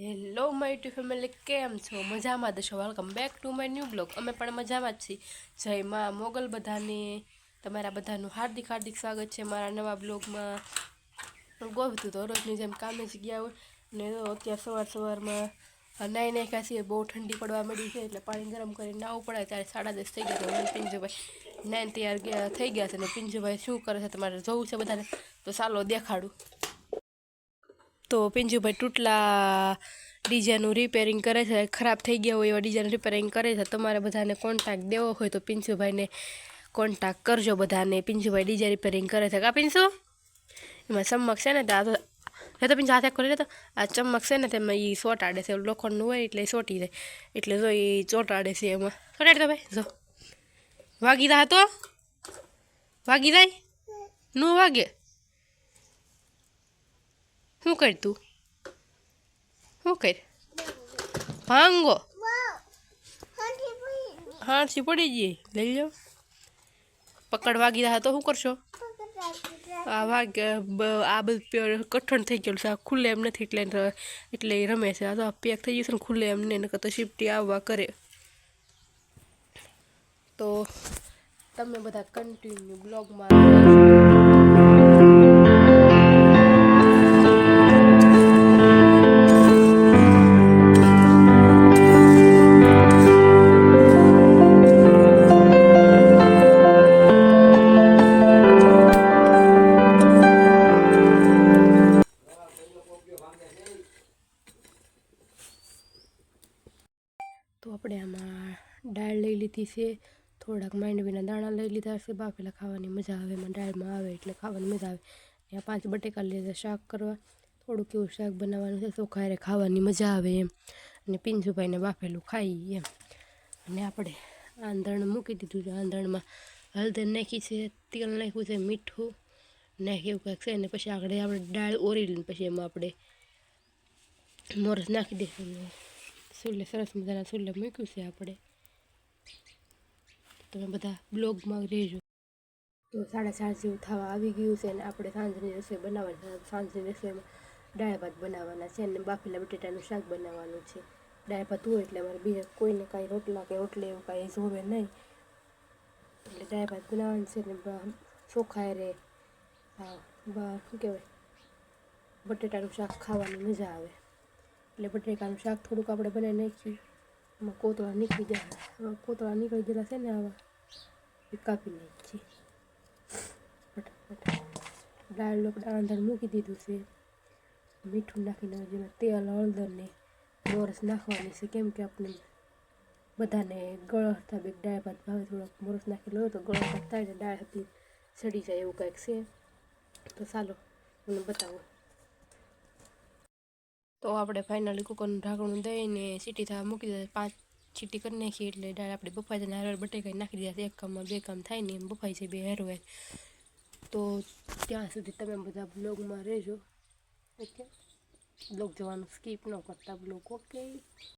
Hello my two family કેમ છો? મજામાં દશો welcome back to my new blog અમે પણ મજામાં જ છીએ. જય માં મોગલ બધાને. તમારા બધાનું હાર્દિક હાર્દિક સ્વાગત છે મારા નવા બ્લોગમાં હું ગોવતું તો રોજની જેમ કામે જ ગયા હોય. ને અત્યારે સવાર સવારમાં નાઈ નાઈ કાશી બહુ ઠંડી પડવા મળી છે એટલે પાણી ગરમ કરીને નાવું પડે. ત્યારે સાડા દસ થઈ ગયા તો પિંજુભાઈ નાઈન તૈયાર થઈ ગયા છે. ને પિંજુભાઈ શું કરે છે? તમારે જોવું છે બધાને? તો ચાલો દેખાડું. તો પિંજુભાઈ તૂટલા ડીજેનું રિપેરિંગ કરે છે, ખરાબ થઈ ગયા હોય એવા ડીજેનું રિપેરિંગ કરે છે, તમારે બધાને કોન્ટેક્ટ દેવો હોય તો પિંજુભાઈને કોન્ટેક્ટ કરજો બધાને. પિંજુભાઈ ડીજે રિપેરિંગ કરે છે. કા પિંજુ એમાં ચમક છે ને તો આ તો એ તો પિંજુ હાથે ખોલી તો. આ ચમક છે ને તેમાં એ ચોંટાડે છે. લોખંડનું હોય એટલે સોટી જાય એટલે જો એ ચોંટાડે છે એમાં. ચોંટાડે તો ભાઈ, જો. વાગી દા તો? વાગી જાય? નું વાગે? શું કર તું? શું કર? ભાંગો. હાંસી પડી જઈએ લઈ લો પકડ વાગી રહ્યા તો શું કરશો? આ વાગ આ બધું કઠણ થઈ ગયેલું છે. આ ખુલ્લે એમ નથી એટલે એટલે રમે છે. આ તો પેક થઈ ગયું છે ને ખુલ્લે એમ ને નકર તો શિફ્ટી આવવા કરે. તો તમે બધા કન્ટિન્યુ બ્લોગમાં તો આપણે આમાં દાળ લઈ લીધી છે, થોડાક માંડવીના દાણા લઈ લીધા છે, બાફેલા ખાવાની મજા આવે, એમાં દાળમાં આવે એટલે ખાવાની મજા આવે. ત્યાં પાંચ બટેકા લીધા શાક કરવા, થોડુંક એવું શાક બનાવવાનું છે ચોખા હારે ખાવાની મજા આવે એમ. અને પિંજુભાઈને બાફેલું ખાઈ એમ. અને આપણે આંધણ મૂકી દીધું છે, આંધણમાં હળદર નાખી છે, તેલ નાખ્યું છે, મીઠું નાખી એવું કાંઈક છે, અને પછી આગળ આપણે દાળ ઓરી લઈને પછી એમાં આપણે મોરસ નાખી દઈશું સુલે સરસ મજાના સુલે મૂક્યું છે આપણે. તમે બધા બ્લોગમાં રહેજો. તો સાડા ચાર જેવું થવા આવી ગયું છે અને આપણે સાંજની રસોઈ બનાવવાની સાંજની રસોઈમાં દાળ ભાત બનાવવાના છે અને બાફેલા બટેટાનું શાક બનાવવાનું છે. દાળ ભાત હોય એટલે અમારે બીજા કોઈને કાંઈ રોટલા કે રોટલી એવું કાંઈ જોવે નહીં. એટલે દાળ ભાત બનાવવાનું છે ને ચોખા રે, હા શું કહેવાય? બટેટાનું શાક ખાવાની મજા આવે. એટલે બટેકાનું શાક થોડુંક આપણે બનાવી નાખ્યું એમાં કોતળા નીકળી આમાં કોતળા નીકળી ગયેલા છે ને આવા એ કાપી નાખીએ. ફટાફટ. દાળ આપણે અંદર મૂકી દીધું છે. મીઠું નાખીને જેમાં તેલ, હળદર ને મોરસ નાખવાની છે. કેમ કે આપણે બધાને ગળતા બે દાળ ભાત ભાવે થોડોક મોરસ નાખેલો તો ગળતા થાય ને દાળ હતી સડી જાય એવું કાંઈક છે. તો ચાલો મને બતાવો. તો આપણે ફાઇનલી કુકરનું ઢાંકણું દઈને સીટી થવા મૂકી દે પાંચ સીટી કરી નાખીએ એટલે દાળ આપણે બફાઈ જાય હરવાર બટેકાઈ નાખી દીધા એક કામમાં બે કામ થાય ને એમ બફાઈ જાય બે હરવાર તો ત્યાં સુધી તમે બધા બ્લોગમાં રહેજો. ઓકે? બ્લોગ જવાનું સ્કીપ ન કરતા. Blog okay?